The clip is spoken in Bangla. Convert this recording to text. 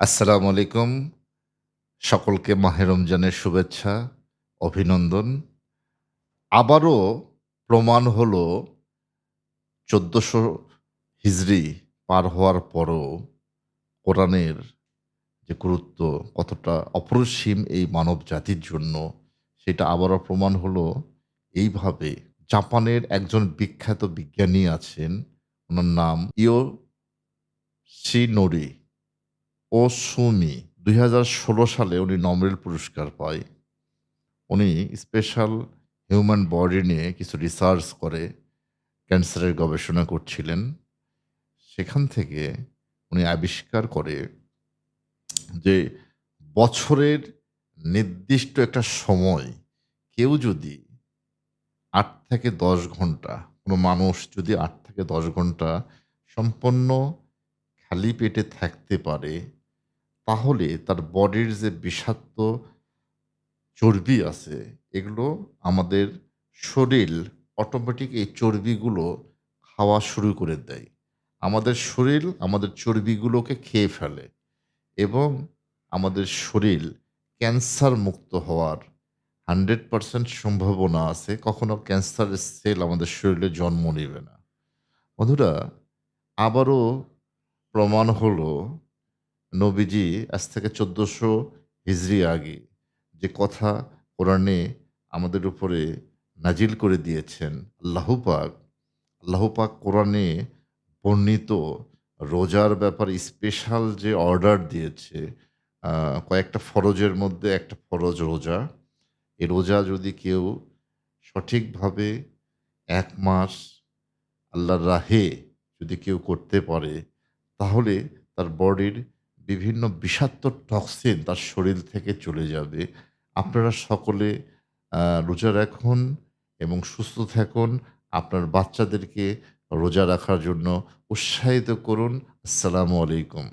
আসসালামু আলাইকুম। সকলকে মাহে রমজানের শুভেচ্ছা, অভিনন্দন। আবারও প্রমাণ হলো, চোদ্দশো হিজড়ি পার হওয়ার পরও কোরআনের যে গুরুত্ব, কতটা অপরিসীম এই মানব জাতির জন্য, সেটা আবারও প্রমাণ হলো। এইভাবে জাপানের একজন বিখ্যাত বিজ্ঞানী আছেন, ওনার নাম ইও শিনোরি ও সুমি, দুই সালে উনি নোবেল পুরস্কার পায়। উনি স্পেশাল হিউম্যান বডি নিয়ে কিছু রিসার্চ করে ক্যান্সারের গবেষণা করছিলেন। সেখান থেকে উনি আবিষ্কার করে যে বছরের নির্দিষ্ট একটা সময় কেউ যদি আট থেকে দশ ঘণ্টা, কোনো মানুষ যদি আট থেকে দশ ঘণ্টা সম্পূর্ণ খালি পেটে থাকতে পারে তাহলে তার বডির যে বিষাক্ত চর্বি আছে, এগুলো আমাদের শরীর অটোমেটিক এই চর্বিগুলো খাওয়া শুরু করে দেয়। আমাদের শরীর আমাদের চর্বিগুলোকে খেয়ে ফেলে এবং আমাদের শরীর ক্যান্সার মুক্ত হওয়ার হান্ড্রেড পারসেন্ট সম্ভাবনা আছে, কখনো ক্যান্সারের সেল আমাদের শরীরে জন্ম নেবে না। বন্ধুরা, আবারও প্রমাণ হলো নবীজি আজ থেকে চোদ্দোশো হিজড়ি আগে যে কথা কোরআনে আমাদের উপরে নাজিল করে দিয়েছেন, আল্লাহ পাক আল্লাহ পাক কোরআনে বর্ণিত রোজার ব্যাপার স্পেশাল যে অর্ডার দিয়েছে কয়েকটা ফরজের মধ্যে একটা ফরজ রোজা। এই রোজা যদি কেউ সঠিকভাবে এক মাস আল্লাহর রাহে যদি কেউ করতে পারে, তাহলে তার বডির বিভিন্ন বিষাক্ত টক্সিন তার শরীর থেকে চলে যাবে। আপনারা সকলে রোজা রাখুন এবং সুস্থ থাকুন। আপনার বাচ্চাদেরকে রোজা রাখার জন্য উৎসাহিত করুন। আসসালামু আলাইকুম।